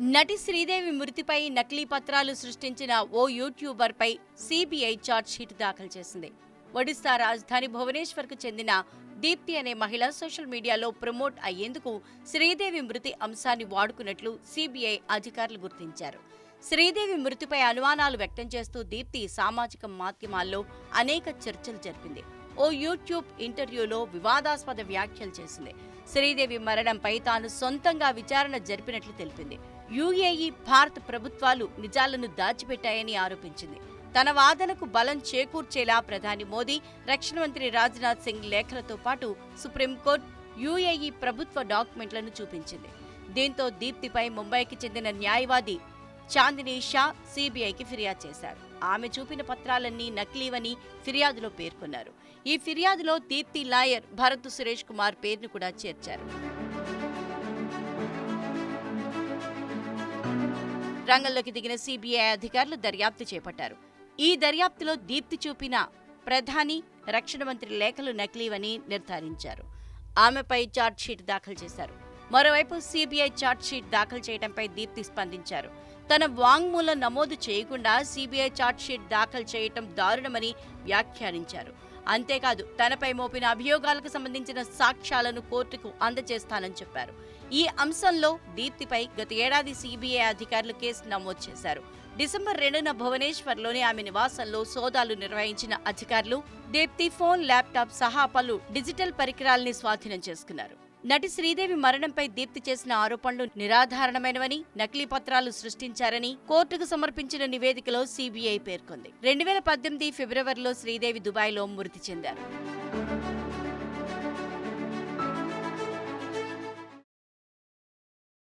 నటి శ్రీదేవి మృతిపై నకిలీ పత్రాలు సృష్టించిన ఓ యూట్యూబర్పై సిబిఐ షీట్ దాఖలు చేసింది. ఒడిశా రాజధాని భువనేశ్వర్కు చెందిన దీప్తి అనే మహిళ సోషల్ మీడియాలో ప్రమోట్ అయ్యేందుకు శ్రీదేవి మృతి అంశాన్ని వాడుకున్నట్లు సిబిఐ అధికారులు గుర్తించారు. శ్రీదేవి మృతిపై అనుమానాలు వ్యక్తం చేస్తూ దీప్తి సామాజిక మాధ్యమాల్లో అనేక చర్చలు జరిపింది. ఓ యూట్యూబ్ ఇంటర్వ్యూలో వివాదాస్పద వ్యాఖ్యలు చేసింది. శ్రీదేవి మరణంపై తాను సొంతంగా విచారణ జరిపినట్లు తెలిపింది. యుఏఈ భారత ప్రభుత్వాలు నిజాలను దాచిపెట్టాయని ఆరోపించింది. తన వాదనకు బలం చేకూర్చేలా ప్రధాని మోదీ రక్షణ మంత్రి రాజ్నాథ్ సింగ్ లేఖలతో పాటు సుప్రీంకోర్టు యుఏఈ ప్రభుత్వ డాక్యుమెంట్లను చూపించింది. దీంతో దీప్తిపై ముంబైకి చెందిన న్యాయవాది చాందిని షా సిబిఐకి ఫిర్యాదు చేశారు. ఆమె చూపిన పత్రాలన్నీ నకిలీవని ఫిర్యాదులో పేర్కొన్నారు. ఈ ఫిర్యాదులో దీప్తి లాయర్ భరత్ సురేష్ కుమార్ పేరును కూడా చేర్చారు. రంగంలోకి దిగిన సిబిఐ అధికారులు దర్యాప్తు చేపట్టారు. ఈ దర్యాప్తులో దీప్తి చూపిన ప్రధాని రక్షణ మంత్రి లేఖలు నకిలీవని నిర్ధారించారు. ఆమెపై షీట్ దాఖలు చేశారు. మరోవైపు సిబిఐ షీట్ దాఖలు చేయడంపై దీప్తి స్పందించారు. తన వాంగ్మూలం నమోదు చేయకుండా సిబిఐ షీట్ దాఖలు చేయటం దారుణమని వ్యాఖ్యానించారు. అంతేకాదు తనపై మోపిన అభియోగాలకు సంబంధించిన సాక్ష్యాలను కోర్టుకు అందజేస్తానని చెప్పారు. ఈ అంశంలో దీప్తిపై గత ఏడాది సిబిఐ అధికారులు కేసు నమోదు చేశారు. డిసెంబర్ రెండున భువనేశ్వర్లోని ఆమె నివాసంలో సోదాలు నిర్వహించిన అధికారులు దీప్తి ఫోన్ ల్యాప్టాప్ సహా పలు డిజిటల్ పరికరాల్ని స్వాధీనం చేసుకున్నారు. నటి శ్రీదేవి మరణంపై దీప్తి చేసిన ఆరోపణలు నిరాధారణమైనవని నకిలీ పత్రాలు సృష్టించారని కోర్టుకు సమర్పించిన నివేదికలో సిబిఐ పేర్కొంది. రెండు వేల పద్దెనిమిది ఫిబ్రవరిలో శ్రీదేవి దుబాయ్లో మృతి చెందారు.